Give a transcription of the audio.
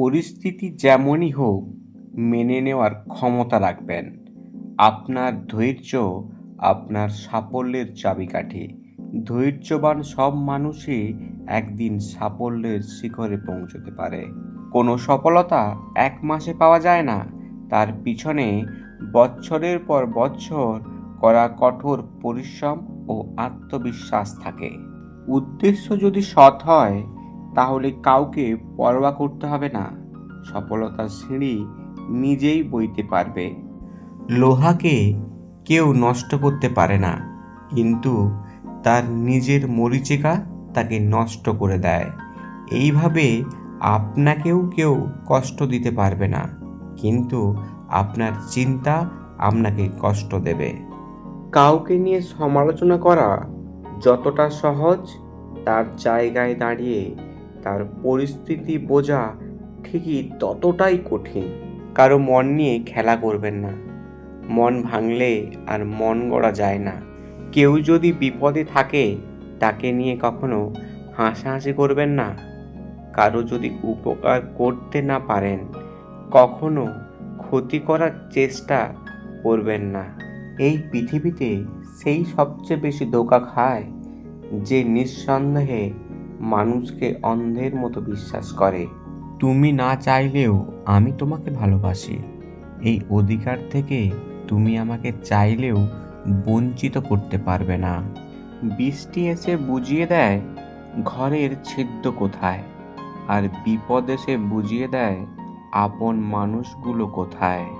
পরিস্থিতি যেমনই হোক, মেনে নেওয়ার ক্ষমতা রাখবেন। আপনার ধৈর্য আপনার সাফল্যের চাবিকাঠি। ধৈর্যবান সব মানুষই একদিন সাফল্যের শিখরে পৌঁছতে পারে। কোনো সফলতা এক মাসে পাওয়া যায় না। তার পিছনে বছরের পর বছর করা কঠোর পরিশ্রম ও আত্মবিশ্বাস থাকে। উদ্দেশ্য যদি সৎ হয় তাহলে কাউকে পরোয়া করতে হবে না। সফলতার সিঁড়ি নিজেই বইতে পারবে। লোহাকে কেউ নষ্ট করতে পারে না, কিন্তু তার নিজের মরিচিকা তাকে নষ্ট করে দেয়। এইভাবে আপনাকেও কেউ কষ্ট দিতে পারবে না, কিন্তু আপনার চিন্তা আপনাকে কষ্ট দেবে। কাউকে নিয়ে সমালোচনা করা যতটা সহজ, তার জায়গায় দাঁড়িয়ে তার পরিস্থিতি বোঝা ঠিকই ততটাই কঠিন। কারও মন নিয়ে খেলা করবেন না। মন ভাঙলে আর মন গড়া যায় না। কেউ যদি বিপদে থাকে, তাকে নিয়ে কখনো হাসাহাসি করবেন না। কারও যদি উপকার করতে না পারেন, কখনো ক্ষতি করার চেষ্টা করবেন না। এই পৃথিবীতে সেই সবচেয়ে বেশি ধোকা খায় যে নিঃসন্দেহে মানুষকে অন্ধের মতো বিশ্বাস করে। তুমি না চাইলেও আমি তোমাকে ভালোবাসি। এই অধিকার থেকে তুমি আমাকে চাইলেও বঞ্চিত করতে পারবে না। বৃষ্টি এসে বুঝিয়ে দেয়, ঘরের ছিদ্র কোথায়? আর বিপদ এসে বুঝিয়ে দেয়, আপন মানুষগুলো কোথায়?